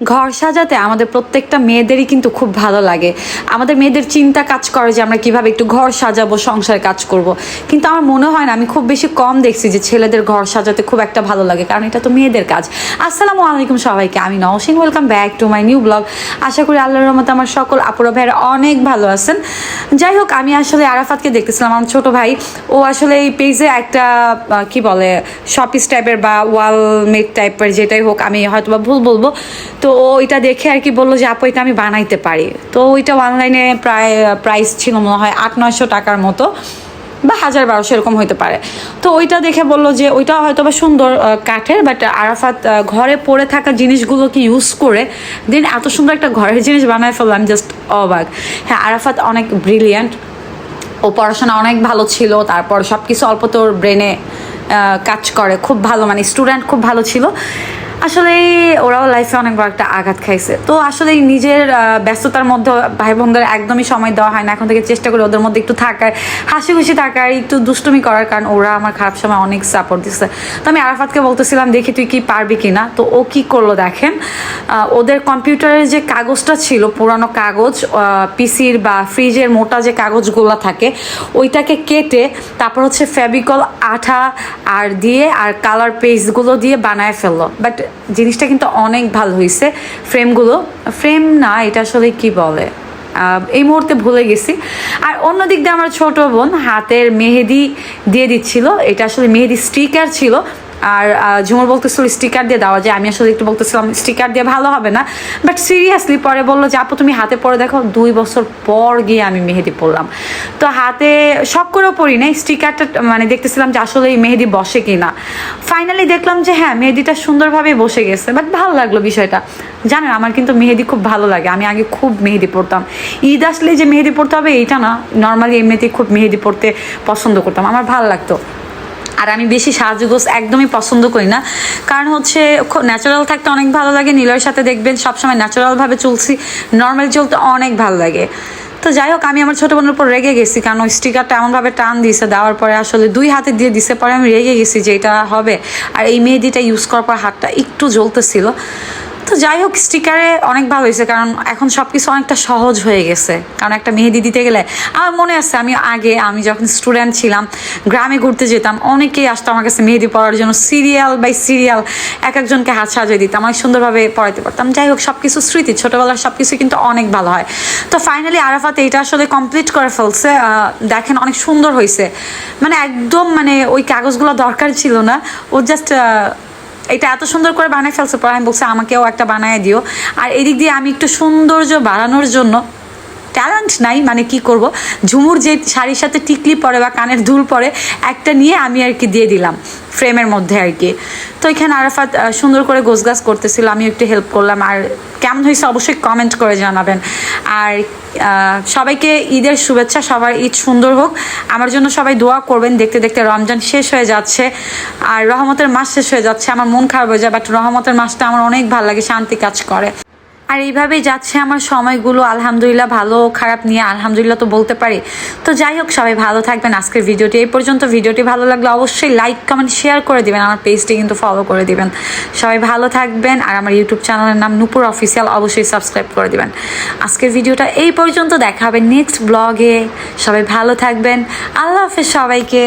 ঘর সাজাতে আমাদের প্রত্যেকটা মেয়েদেরই কিন্তু খুব ভালো লাগে। আমাদের মেয়েদের চিন্তা কাজ করে যে আমরা কীভাবে একটু ঘর সাজাবো, সংসার কাজ করব। কিন্তু আমার মনে হয় না, আমি খুব বেশি কম দেখছি যে ছেলেদের ঘর সাজাতে খুব একটা ভালো লাগে, কারণ এটা তো মেয়েদের কাজ। আসসালামু আলাইকুম সবাইকে, আমি Naushin welcome back to my new blog আশা করি আল্লাহর রহমতে আমার সকল আপুরা ভাইয়েরা অনেক ভালো আছেন। যাই হোক, আমি আসলে আরাফাতকে দেখতেছিলাম, আমার ছোট ভাই। ও আসলে এই পেজে একটা কি বলে শপিস টাইপের বা ওয়াল মেড টাইপের যেটাই হোক, আমি হয়তো বা ভুল বলব। তো ও ওইটা দেখে আর কি বলল যে, আপু, এটা আমি বানাইতে পারি। তো ওইটা অনলাইনে প্রায়, প্রাইস ছিল মনে হয় আট, নয়শো টাকার মতো বা হাজার বারোশো, এরকম হতে পারে। তো ওইটা দেখে বলল যে, ওইটা হয়তো বা সুন্দর কাঠের বাট আরাফাত ঘরে পড়ে থাকা জিনিসগুলোকে ইউজ করে? দেন এত সুন্দর একটা ঘরের জিনিস বানায় ফেললাম জাস্ট অবাক। হ্যাঁ আরাফাত অনেক ব্রিলিয়ান্ট ও পড়াশোনা অনেক ভালো ছিল, তারপর সব কিছু অল্প তোর ব্রেনে কাজ করে। খুব ভালো মানে স্টুডেন্ট খুব ভালো ছিল। আসলে ওরাও লাইফে অনেক বড় একটা আঘাত খাইছে। তো আসলে নিজের ব্যস্ততার মধ্যে ভাই বোনদের একদমই সময় দেওয়া হয় না। এখন থেকে চেষ্টা করি ওদের মধ্যে একটু থাকার হাসি খুশি থাকার, একটু দুষ্টুমি করার, কারণ ওরা আমার খারাপ সময় অনেক সাপোর্ট দিচ্ছে তো আমি আরাফাতকে বলতেছিলাম, দেখি তুই কি পারবি কি না তো ও কি করল দেখেন ওদের কম্পিউটারের যে কাগজটা ছিল, পুরানো কাগজ পিসির বা ফ্রিজের মোটা যে কাগজগুলো থাকে, ওইটাকে কেটে তারপর হচ্ছে ফেবিকল আঠা আর দিয়ে আর কালার পেজগুলো দিয়ে বানায় ফেলল। বাট জিনিসটা কিন্তু অনেক ভালো হয়েছে ফ্রেমগুলো, ফ্রেম না, এটা আসলে কি বলে? এই মুহূর্তে ভুলে গেছি। আর অন্যদিক দিয়ে আমার ছোট বোন হাতের মেহেদি দিয়ে দিচ্ছিল। এটা আসলে মেহেদি স্টিকার ছিল। আর ঝুমুর বলতেছিল স্টিকার দিয়ে দেওয়া যায়। আমি আসলে একটু বলতেছিলাম স্টিকার দিয়ে ভালো হবে না। বাট সিরিয়াসলি পরে বলল যে, আপু, তুমি হাতে পরে দেখো, দুই বছর পর গিয়ে আমি মেহেদি পরলাম। তো হাতে শখ করেও পরি নাই স্টিকারটা মানে দেখতেছিলাম যে আসলে এই মেহেদি বসে কিনা। ফাইনালি দেখলাম যে হ্যাঁ মেহেদিটা সুন্দরভাবে বসে গেছে বাট ভালো লাগল বিষয়টা। জানেন, আমার কিন্তু মেহেদি খুব ভালো লাগে। আমি আগে খুব মেহেদি পরতাম। ঈদ আসলে যে মেহেদি পরতে হবে, এইটা না। নর্মালি এমনিতেই খুব মেহেদি পরতে পছন্দ করতাম। আমার ভালো লাগতো। আর আমি বেশি সাজগোজ একদমই পছন্দ করি না। কারণ হচ্ছে ন্যাচারাল থাকতে অনেক ভালো লাগে, নীলয়ের সাথে দেখবেন সবসময় ন্যাচারালভাবে চলছি নর্মাল চলতে অনেক ভালো লাগে। তো যাই হোক, আমি আমার ছোটো বোনের উপর রেগে গেছি, কারণ ওই স্টিকারটা এমনভাবে টান দিয়েছে দেওয়ার পরে আসলে দুই হাতে দিয়ে দিছে, পরে আমি রেগে গেছি যে এটা হবে। আর এই মেহেদিটা ইউজ করার পর হাতটা একটু জ্বলতেছিল। তো যাই হোক স্টিকারে অনেক ভালো হয়েছে, কারণ এখন সব কিছু অনেকটা সহজ হয়ে গেছে। কারণ একটা মেহেদি দিতে গেলে আমার মনে আছে, আমি আগে, আমি যখন স্টুডেন্ট ছিলাম, গ্রামে ঘুরতে যেতাম, অনেকেই আসতো আমার কাছে মেহেদি পড়ার জন্য সিরিয়াল বাই সিরিয়াল এক একজনকে হাত সাজিয়ে দিতাম অনেক সুন্দরভাবে পড়াইতে পারতাম। যাই হোক সব কিছু স্মৃতি, ছোটোবেলার সব কিছু কিন্তু অনেক ভালো হয়। তো ফাইনালি আরাফাত এইটা আসলে কমপ্লিট করে ফেলছে দেখেন অনেক সুন্দর হয়েছে। মানে একদম মানে ওই কাগজগুলো দরকার ছিল না, ও জাস্ট এটা এত সুন্দর করে বানায় ফেলছে পরে আমি বলছি, আমাকেও একটা বানায় দিও। আর এদিক দিয়ে আমি একটু সৌন্দর্য বাড়ানোর জন্য ট্যালেন্ট নাই মানে কি করব? ঝুমুর যে শাড়ির সাথে টিকলি পরে বা কানের দুল পরে, একটা নিয়ে আমি আর কি দিয়ে দিলাম, ফ্রেমের মধ্যে আর কি। তো এখানে আরাফাত সুন্দর করে গোছগাছ করতেছিল আমি একটু হেল্প করলাম। আর কেমন হয়েছে অবশ্যই কমেন্ট করে জানাবেন। আর সবাইকে ঈদের শুভেচ্ছা, সবার ঈদ সুন্দর হোক। আমার জন্য সবাই দোয়া করবেন, দেখতে দেখতে রমজান শেষ হয়ে যাচ্ছে। আর রহমতের মাস শেষ হয়ে যাচ্ছে, আমার মন খারাপ হয়ে যায় বাট রহমতের মাসটা আমার অনেক ভালো লাগে, শান্তি কাজ করে। আর এইভাবেই যাচ্ছে আমার সময়গুলো। আলহামদুলিল্লাহ ভালো খারাপ নিয়ে আলহামদুলিল্লাহ তো বলতে পারি। তো যাই হোক, সবাই ভালো থাকবেন। আজকের ভিডিওটি এই পর্যন্ত। ভিডিওটি ভালো লাগলে অবশ্যই লাইক কমেন্ট শেয়ার করে দিবেন। আমার পেজটি কিন্তু ফলো করে দিবেন। সবাই ভালো থাকবেন। আর আমার ইউটিউব চ্যানেলের নাম নুপুর অফিসিয়াল অবশ্যই সাবস্ক্রাইব করে দিবেন। আজকের ভিডিওটা এই পর্যন্ত। দেখা হবে নেক্সট ব্লগে সবাই ভালো থাকবেন। আল্লাহ হাফেজ সবাইকে।